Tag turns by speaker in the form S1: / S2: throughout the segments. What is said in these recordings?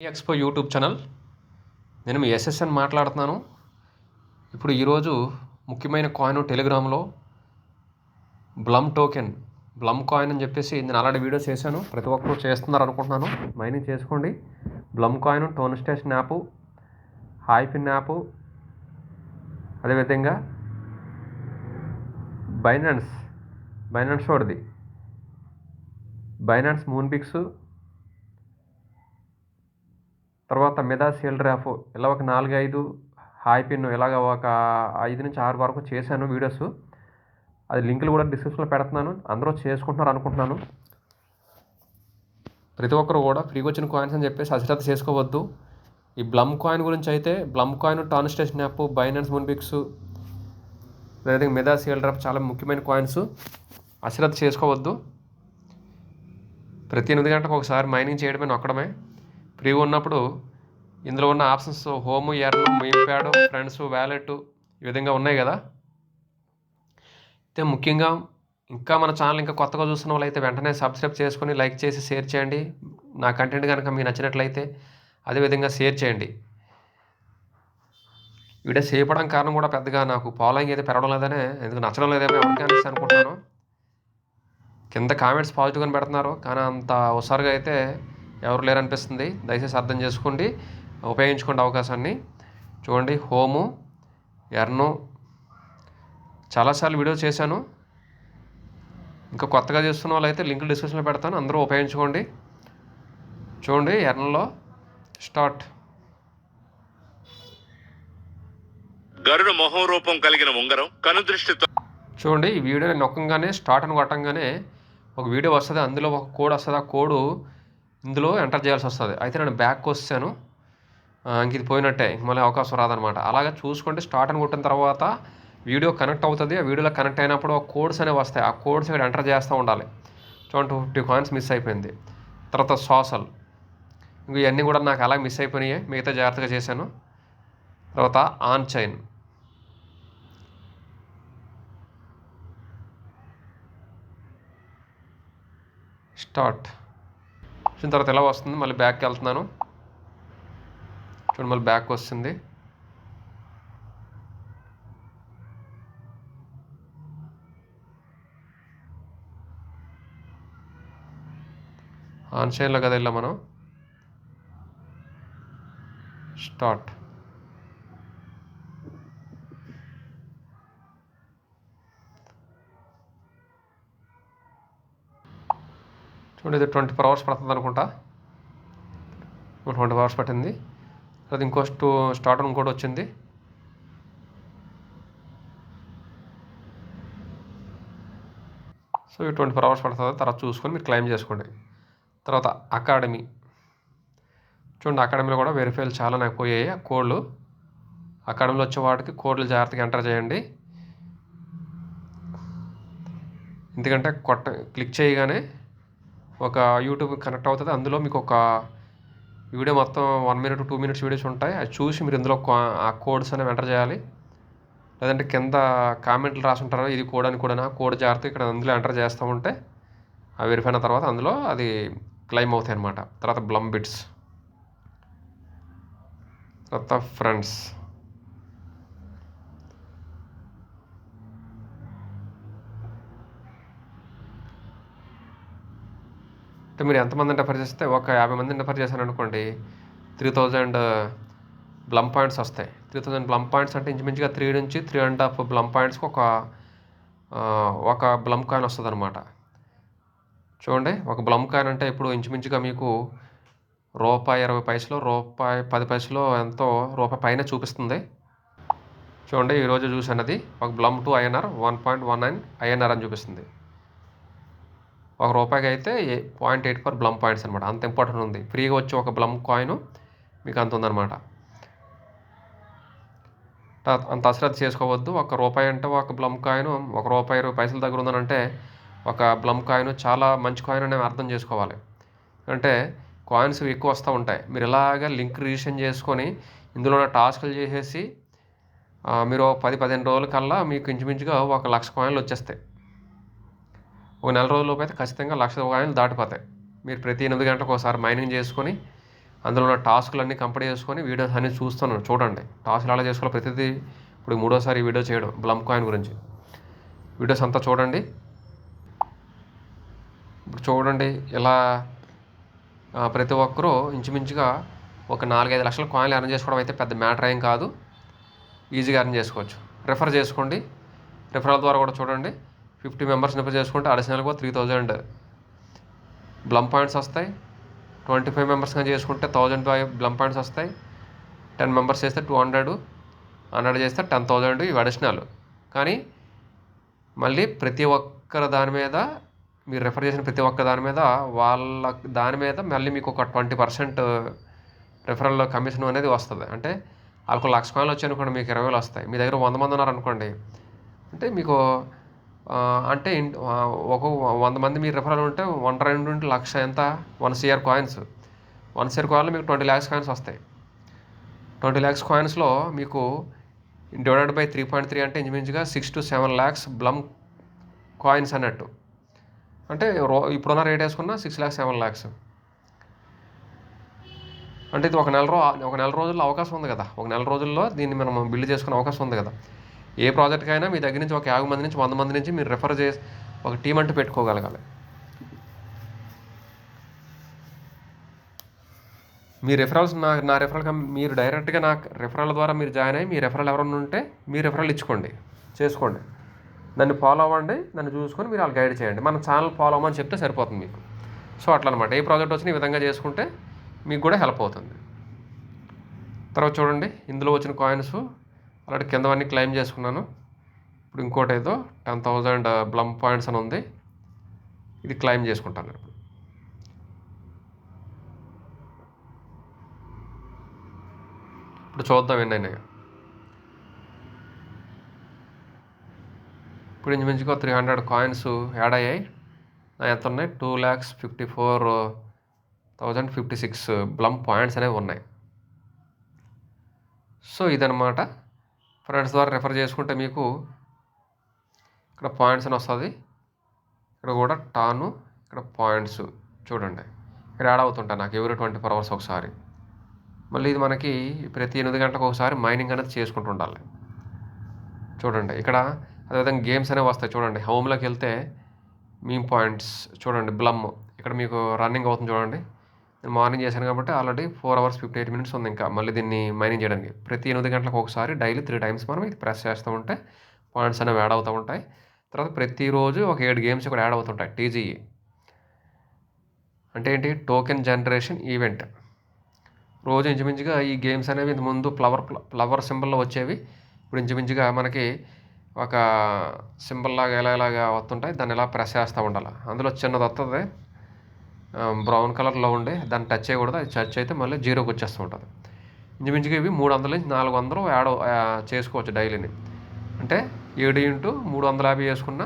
S1: Expo YouTube channel. నేను మీ SSN మాట్లాడుతున్నాను. ఇప్పుడు ఈరోజు ముఖ్యమైన కాయిన్ టెలిగ్రామ్లో బ్లమ్ టోకెన్ బ్లమ్ కాయిన్ అని చెప్పేసి నేను ఆల్రెడీ వీడియోస్ చేశాను. ప్రతి ఒక్కరూ చేస్తున్నారు అనుకుంటున్నాను. మైనింగ్ చేసుకోండి. Blum coin Ton station app హాయ్ఫిన్ app అదేవిధంగా బైనాన్స్ బైనాన్స్ వాడిది. బైనాన్స్ మూన్ పిక్స్ తర్వాత మెదా సేల్ ర్యాఫ్ ఇలా ఒక నాలుగు ఐదు హాయ్ పిన్ ఇలాగ ఒక ఐదు నుంచి ఆరు వరకు చేశాను వీడియోస్. అది లింకులు కూడా డిస్క్రిప్షన్లో పెడుతున్నాను. అందరూ చేసుకుంటున్నారు అనుకుంటున్నాను. ప్రతి ఒక్కరు కూడా ఫ్రీగా వచ్చిన కాయిన్స్ అని చెప్పేసి అశ్రద్ధ చేసుకోవద్దు. ఈ బ్లమ్ కాయిన్ గురించి అయితే Blum coin TON station app Binance మున్బిక్స్ లేదా మెదా సేల్ డ్రాప్ చాలా ముఖ్యమైన కాయిన్స్ అశ్రద్ధ చేసుకోవద్దు. ప్రతి ఎనిమిది గంటలకు ఒకసారి మైనింగ్ చేయడమే నొక్కడమే. ఫ్రీ ఉన్నప్పుడు ఇందులో ఉన్న options home earn main pad friends wallet ఈ విధంగా ఉన్నాయి కదా? అయితే ముఖ్యంగా ఇంకా మన ఛానల్ ఇంకా కొత్తగా చూస్తున్న వాళ్ళైతే వెంటనే సబ్స్క్రైబ్ చేసుకొని లైక్ చేసి షేర్ చేయండి. నా కంటెంట్ కనుక మీకు నచ్చినట్లయితే అదేవిధంగా షేర్ చేయండి. వీడియో చేయడం కారణం కూడా పెద్దగా నాకు ఫాలోయింగ్ అయితే పెరగడం లేదనే ఎందుకు నచ్చడం లేదేమో ఎవరికి అనేసి అనుకుంటున్నాను. కింద కామెంట్స్ పాజిటివ్గా పెడుతున్నారు. కానీ అంత హుషారుగా అయితే ఎవరు లేరనిపిస్తుంది? దయచేసి అర్థం చేసుకోండి. ఉపయోగించుకోండి అవకాశాన్ని. చూడండి హోము ఎర్ను. చాలాసార్లు వీడియో చేశాను. ఇంకా కొత్తగా చేస్తున్న వాళ్ళైతే లింక్ డిస్క్రిప్షన్లో పెడతాను. అందరూ ఉపయోగించుకోండి. చూడండి ఎర్నలో స్టార్ట్.
S2: గరుడ మొహం రూపం కలిగిన ఉంగరం కనుదృష్టితో
S1: చూడండి ఈ వీడియో నొక్కంగానే స్టార్ట్ అని కొట్టంగానే ఒక వీడియో వస్తుంది. అందులో ఒక కోడ్ వస్తుంది. ఆ కోడ్ ఇందులో ఎంటర్ చేయాల్సి వస్తుంది. అయితే నేను బ్యాక్ వస్తాను ఇంక ఇది పోయినట్టే. ఇంక మళ్ళీ అవకాశం రాదనమాట. అలాగే చూసుకుంటే స్టార్ట్ అని కొట్టిన తర్వాత వీడియో కనెక్ట్ అవుతుంది. ఆ వీడియోలో కనెక్ట్ అయినప్పుడు ఆ కోడ్స్ అనేవి వస్తాయి. ఆ కోడ్స్ ఇక్కడ ఎంటర్ చేస్తూ ఉండాలి. చూడండి టూ ఫిఫ్టీ కాయిన్స్ మిస్ అయిపోయింది. తర్వాత సోషల్ ఇంక ఇవన్నీ కూడా నాకు అలా మిస్ అయిపోయినాయి. మిగతా జాగ్రత్తగా చేశాను. తర్వాత ఆన్ చైన్ స్టార్ట్ వచ్చిన తర్వాత ఎలా వస్తుంది? మళ్ళీ బ్యాక్కి వెళ్తున్నాను. చూడండి మళ్ళీ బ్యాక్ వస్తుంది. ఆన్షైన్లో కదా వెళ్ళాం మనం. స్టార్ట్ చూడండి ఇది ట్వంటీ ఫోర్ అవర్స్ పడుతుంది అనుకుంటా. ట్వంటీ అవర్స్ పట్టింది. అది ఇంకో స్టూ స్టార్ట్ ఇంకోటి వచ్చింది. సో ఈ ట్వంటీ ఫోర్ అవర్స్ పడుతుంది. తర్వాత చూసుకొని మీరు క్లెయిమ్ చేసుకోండి. తర్వాత అకాడమీ. చూడండి అకాడమీలో కూడా వెరిఫైలు చాలా నాకు పోయాయి. ఆ కోడ్లు. అకాడమీలో వచ్చే వాటికి కోడ్లు జాగ్రత్తగా ఎంటర్ చేయండి. ఎందుకంటే కొట్ట క్లిక్ చేయగానే ఒక యూట్యూబ్ కనెక్ట్ అవుతుంది. అందులో మీకు ఒక వీడియో మొత్తం one minute two minutes videos ఉంటాయి. అది చూసి మీరు ఇందులో ఆ కోడ్స్ అనేవి ఎంటర్ చేయాలి. లేదంటే కింద కామెంట్లు రాసి ఉంటారు ఇది కోడ్ అని కూడా కోడ్ జాగ్రత్త ఇక్కడ అందులో ఎంటర్ చేస్తూ ఉంటే ఆ వెరిఫై అయిన తర్వాత అందులో అది క్లైమ్ అవుతాయి అనమాట తర్వాత బ్లమ్ బిట్స్ తర్వాత ఫ్రెండ్స్ అంటే మీరు ఎంతమందిని రెఫర్ చేస్తే ఒక యాభై మందిని రెఫర్ చేశాను అనుకోండి త్రీ థౌజండ్ బ్లమ్ పాయింట్స్ వస్తాయి. త్రీ థౌజండ్ బ్లమ్ పాయింట్స్ అంటే ఇంచుమించుగా త్రీ నుంచి త్రీ అండ్ హాఫ్ బ్లమ్ పాయింట్స్కి ఒక ఒక బ్లమ్ కాయిన్ వస్తుంది అనమాట చూడండి ఒక బ్లమ్ కాయిన్ అంటే ఇప్పుడు ఇంచుమించుగా మీకు రూపాయి ఇరవై పైసలు రూపాయి పది పైసలు ఎంతో రూపాయి పైన చూపిస్తుంది. చూడండి ఈరోజు చూసినది ఒక Blum to INR one point one nine INR అని చూపిస్తుంది. ఒక రూపాయికి అయితే point eight four Blum points అనమాట అంత ఇంపార్టెంట్ ఉంది. ఫ్రీగా వచ్చి ఒక బ్లమ్ కాయిన్ మీకు అంత ఉందన్నమాట. అంత అశ్రద్ధ చేసుకోవద్దు. ఒక రూపాయి అంటే ఒక బ్లమ్ కాయిన్ ఒక రూపాయి ఇరవై పైసల దగ్గర ఉందనంటే ఒక బ్లమ్ కాయిన్ చాలా మంచి కాయిన్ అనేవి అర్థం చేసుకోవాలి. అంటే కాయిన్స్ ఎక్కువ వస్తూ ఉంటాయి. మీరు ఇలాగ లింక్ రిజిస్ట్రేషన్ చేసుకొని ఇందులో ఉన్న టాస్క్లు చేసేసి మీరు పది పదిహేను రోజుల కల్లా మీకు ఇంచుమించుగా ఒక లక్ష కాయిన్లు వచ్చేస్తాయి. ఒక నెల రోజులలోపు అయితే ఖచ్చితంగా లక్ష రూపాయలు దాటిపోతాయి. మీరు ప్రతి ఎనిమిది గంటలకు ఒకసారి మైనింగ్ చేసుకొని అందులో ఉన్న టాస్క్లు అన్నీ కంప్లీట్ చేసుకొని వీడియోస్ అన్నీ చూస్తున్నాను చూడండి. టాస్క్లు అలా చేసుకోవాలి ప్రతిదీ ఇప్పుడు మూడోసారి వీడియో చేయడం బ్లమ్ కాయిన్ గురించి. వీడియోస్ అంతా చూడండి. ఇప్పుడు చూడండి ఇలా ప్రతి ఒక్కరూ ఇంచుమించుగా ఒక నాలుగైదు లక్షల కాయిన్లు అర్న్ చేసుకోవడం అయితే పెద్ద మ్యాటర్ ఏం కాదు. ఈజీగా అర్న్ చేసుకోవచ్చు. రెఫర్ చేసుకోండి. రెఫరల్ ద్వారా కూడా చూడండి. ఫిఫ్టీ మెంబర్స్ రెఫర్ చేసుకుంటే అడిషనల్గా త్రీ థౌజండ్. బ్లమ్ పాయింట్స్ వస్తాయి. ట్వంటీ ఫైవ్ మెంబర్స్ కానీ చేసుకుంటే థౌజండ్ ఫైవ్ బ్లమ్ పాయింట్స్ వస్తాయి. టెన్ మెంబర్స్ చేస్తే టూ హండ్రెడ్ హండ్రెడ్ చేస్తే టెన్ థౌజండ్ ఇవి అడిషనల్. కానీ మళ్ళీ ప్రతి ఒక్కరి దాని మీద మీరు రెఫర్ చేసిన ప్రతి ఒక్క దాని మీద వాళ్ళ దాని మీద మళ్ళీ మీకు ఒక ట్వంటీ పర్సెంట్ రెఫరల్ కమిషన్ అనేది వస్తుంది. అంటే వాళ్ళకు లక్ష కాయలు వచ్చాయి అనుకోండి మీకు ఇరవై వేలు వస్తాయి. మీ దగ్గర వంద మంది ఉన్నారు అనుకోండి అంటే మీకు అంటే ఇన్- ఒక వంద మంది మీరు రిఫరల్ ఉంటే వన్ రెండు ఉంటే లక్ష ఎంత? One CR coins one CR కాయిన్లో మీకు ట్వంటీ ల్యాక్స్ కాయిన్స్ వస్తాయి. ట్వంటీ ల్యాక్స్ కాయిన్స్లో మీకు divided by three point three అంటే ఇంచుమించుగా six to seven lakhs Blum coins అన్నట్టు. అంటే రో ఇప్పుడున్న రేట్ వేసుకున్న సిక్స్ ల్యాక్స్ సెవెన్ ల్యాక్స్ అంటే ఇది ఒక నెల రో ఒక నెల రోజుల్లో అవకాశం ఉంది కదా. ఒక నెల రోజుల్లో దీన్ని మనం బిల్డ్ చేసుకునే అవకాశం ఉంది కదా. ఏ ప్రాజెక్ట్కైనా అయినా మీ దగ్గర నుంచి ఒక యాభై మంది నుంచి వంద మంది నుంచి మీరు రిఫర్ చేసి ఒక టీం అంటూ పెట్టుకోగలగాలి. మీ రెఫరల్స్ నా నా రెఫరల్ మీరు డైరెక్ట్గా నా రెఫరల్ ద్వారా మీరు జాయిన్ అయ్యి మీ రెఫరల్ ఎవరైనా ఉంటే మీ రెఫరల్ ఇచ్చుకోండి చేసుకోండి. నన్ను ఫాలో అవ్వండి నన్ను చూసుకొని మీరు వాళ్ళు గైడ్ చేయండి. మన ఛానల్ ఫాలో అవ్వమని చెప్తే సరిపోతుంది మీకు. సో అట్లా అనమాట ఏ ప్రాజెక్ట్ వచ్చినా ఈ విధంగా చేసుకుంటే మీకు కూడా హెల్ప్ అవుతుంది. తర్వాత చూడండి ఇందులో వచ్చిన కాయిన్స్ అలాంటి కిందవన్నీ క్లెయిమ్ చేసుకున్నాను. ఇప్పుడు ఇంకోటి ఏదో ten thousand uh, Blum points అని ఉంది. ఇది క్లెయిమ్ చేసుకుంటాను ఇప్పుడు. ఇప్పుడు చూద్దాం ఎన్నైనా ఇప్పుడు ఇంచుమించుగా త్రీ హండ్రెడ్ కాయిన్స్ యాడ్ అయ్యాయి. నా ఎంత ఉన్నాయి? Two lakhs fifty four thousand fifty six Blum points అనేవి ఉన్నాయి. సో ఇదనమాట ఫ్రెండ్స్ ద్వారా రెఫర్ చేసుకుంటే మీకు ఇక్కడ పాయింట్స్ అని వస్తుంది. ఇక్కడ కూడా టాను ఇక్కడ పాయింట్స్ చూడండి. ఇక్కడ యాడ్ అవుతుంటాయి నాకు ఎవరి ట్వంటీ ఫోర్ అవర్స్ ఒకసారి. మళ్ళీ ఇది మనకి ప్రతి ఎనిమిది గంటలకు ఒకసారి మైనింగ్ అనేది చేసుకుంటూ ఉండాలి. చూడండి ఇక్కడ అదేవిధంగా గేమ్స్ అనేవి వస్తాయి చూడండి. హోమ్లోకి వెళ్తే మీ పాయింట్స్ చూడండి బ్లమ్. ఇక్కడ మీకు రన్నింగ్ అవుతుంది చూడండి. మార్నింగ్ చేశాను కాబట్టి already four hours fifty eight minutes ఉంది ఇంకా. మళ్ళీ దీన్ని మైనింగ్ చేయడానికి. ప్రతి ఎనిమిది గంటలకు ఒకసారి డైలీ త్రీ టైమ్స్ మనం ఇది ప్రెస్ చేస్తూ ఉంటే పాయింట్స్ అనేవి యాడ్ అవుతూ ఉంటాయి. తర్వాత ప్రతిరోజు ఒక ఏడు గేమ్స్ ఇక్కడ యాడ్ అవుతుంటాయి టీజీఈ అంటే ఏంటి? Token generation event. రోజు ఇంచుమించుగా ఈ గేమ్స్ అనేవి ఇంత ముందు ఫ్లవర్ ఫ్లవర్ సింబల్లో వచ్చేవి. ఇప్పుడు ఇంచుమించుగా మనకి ఒక సింబల్ లాగా ఎలా ఎలాగా వస్తుంటాయి? దాన్ని ఎలా ప్రెస్ చేస్తూ ఉండాలి. అందులో చిన్నది వస్తుంది బ్రౌన్ కలర్లో ఉండే దాన్ని టచ్ చేయకూడదు అది టచ్ అయితే మళ్ళీ జీరోకి వచ్చేస్తూ ఉంటుంది. ఇంచుమించుగా ఇవి మూడు వందల నుంచి నాలుగు వందలు యాడ్ చేసుకోవచ్చు డైలీని. అంటే ఏడు ఇంటూ మూడు వందల యాభై వేసుకున్న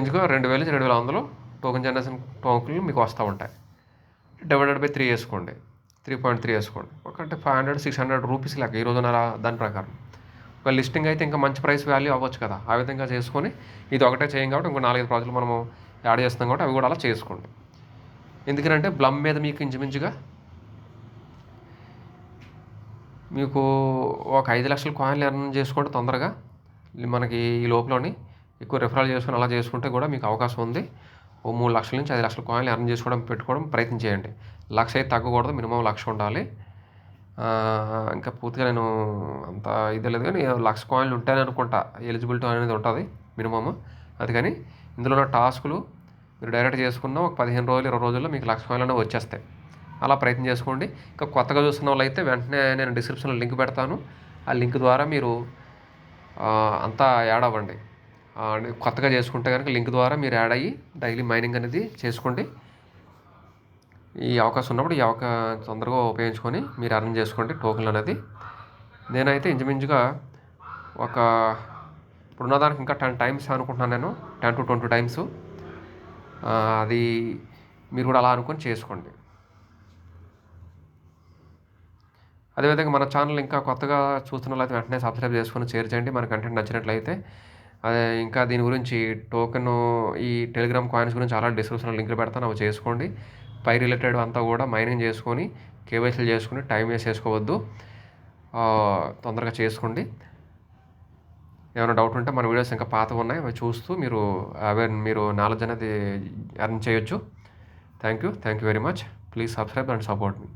S1: ఇంచుగా రెండు వేల నుంచి రెండు వేల వందలు టోకెన్ జనరేషన్ టోకెన్లు మీకు వస్తూ ఉంటాయి. డివైడెడ్ బై త్రీ వేసుకోండి త్రీ పాయింట్ త్రీ వేసుకోండి ఒకటి five hundred six hundred rupees లెక్క ఈ రోజున దాని ప్రకారం. ఒక లిస్టింగ్ అయితే ఇంకా మంచి ప్రైస్ వాల్యూ అవ్వచ్చు కదా. ఆ విధంగా చేసుకొని ఇది ఒకటే చేయం కాబట్టి ఇంకో నాలుగైదు ప్రాజెక్టులు మనము యాడ్ చేస్తాం కాబట్టి అవి కూడా అలా చేసుకోండి. ఎందుకంటే బ్లమ్ మీద మీకు ఇంచుమించుగా మీకు ఒక ఐదు లక్షల కాయిన్లు ఎర్న్ చేసుకుంటే తొందరగా. మనకి ఈ లోపలని ఎక్కువ రిఫరల్ చేసుకుని అలా చేసుకుంటే కూడా మీకు అవకాశం ఉంది. ఓ మూడు లక్షల నుంచి ఐదు లక్షల కాయిన్లు ఎర్న్ చేసుకోవడం పెట్టుకోవడం ప్రయత్నం చేయండి. లక్ష అయితే తగ్గకూడదు మినిమం లక్ష ఉండాలి. ఇంకా పూర్తిగా నేను అంత ఇది లేదు కానీ లక్ష కాయిన్లు ఉంటాయని అనుకుంటా. ఎలిజిబిలిటీ అనేది ఉంటుంది మినిమమ్. అది కానీ ఇందులో ఉన్న టాస్కులు మీరు డైరెక్ట్ చేసుకున్న ఒక పదిహేను రోజులు ఇరవై రోజుల్లో మీకు లక్ష కాయిన్లు అనేవి వచ్చేస్తాయి. అలా ప్రయత్నం చేసుకోండి. ఇంకా కొత్తగా చూస్తున్న వాళ్ళు అయితే వెంటనే నేను డిస్క్రిప్షన్లో లింక్ పెడతాను. ఆ లింక్ ద్వారా మీరు అంతా యాడ్ అవ్వండి. కొత్తగా చేసుకుంటే కనుక లింక్ ద్వారా మీరు యాడ్ అయ్యి డైలీ మైనింగ్ అనేది చేసుకోండి. ఈ అవకాశం ఉన్నప్పుడు ఈ అవకాశం తొందరగా ఉపయోగించుకొని మీరు అర్న్ చేసుకోండి టోకెన్లు అనేది. నేనైతే ఇంచుమించుగా ఒక ఇప్పుడున్న దానికి ఇంకా టెన్ టైమ్స్ అనుకుంటున్నాను నేను. Ten to twenty times. అది మీరు కూడా అలా అనుకొని చేసుకోండి. అదేవిధంగా మన ఛానల్ ఇంకా కొత్తగా చూస్తున్న వాళ్ళైతే వెంటనే సబ్స్క్రైబ్ చేసుకొని షేర్ చేయండి. మన కంటెంట్ నచ్చినట్లయితే. అదే ఇంకా దీని గురించి టోకెన్ ఈ టెలిగ్రామ్ కాయిన్స్ గురించి అలా డిస్క్రిప్షన్లో లింక్లు పెడతాను. అవి చేసుకోండి. పై రిలేటెడ్ అంతా కూడా మైనింగ్ చేసుకొని కేవైసీలు చేసుకుని టైం వేస్ట్ చేసుకోవద్దు. తొందరగా చేసుకోండి. ఏమైనా డౌట్ ఉంటే మన వీడియోస్ ఇంకా పాత ఉన్నాయి అవి చూస్తూ మీరు అవే మీరు నాలెడ్జ్ అనేది ఎర్న్ చేయొచ్చు. Thank you thank you very much please subscribe and support me